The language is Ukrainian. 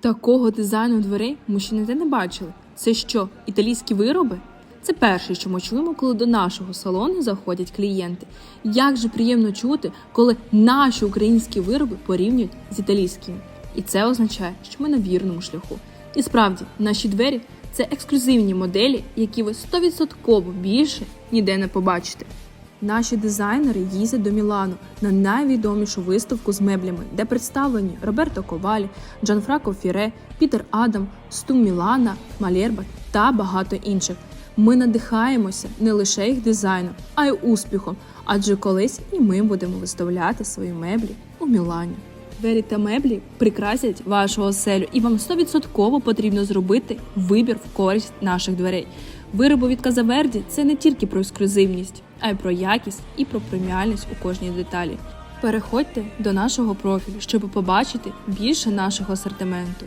Такого дизайну дверей ми ще ніде не бачили. Це що, італійські вироби? Це перше, що ми чуємо, коли до нашого салону заходять клієнти. Як же приємно чути, коли наші українські вироби порівнюють з італійськими. І це означає, що ми на вірному шляху. І справді, наші двері це ексклюзивні моделі, які ви 100% більше ніде не побачите. Наші дизайнери їздять до Мілану на найвідомішу виставку з меблями, де представлені Роберто Ковалі, Джанфрако Фіре, Пітер Адам, Сту Мілана, Малєрбат та багато інших. Ми надихаємося не лише їх дизайном, а й успіхом, адже колись і ми будемо виставляти свої меблі у Мілані. Двері та меблі прикрасять вашу оселю, і вам 100% потрібно зробити вибір в користь наших дверей. Вироби від Казаверді це не тільки про ексклюзивність, а й про якість і про преміальність у кожній деталі. Переходьте до нашого профілю, щоб побачити більше нашого асортименту.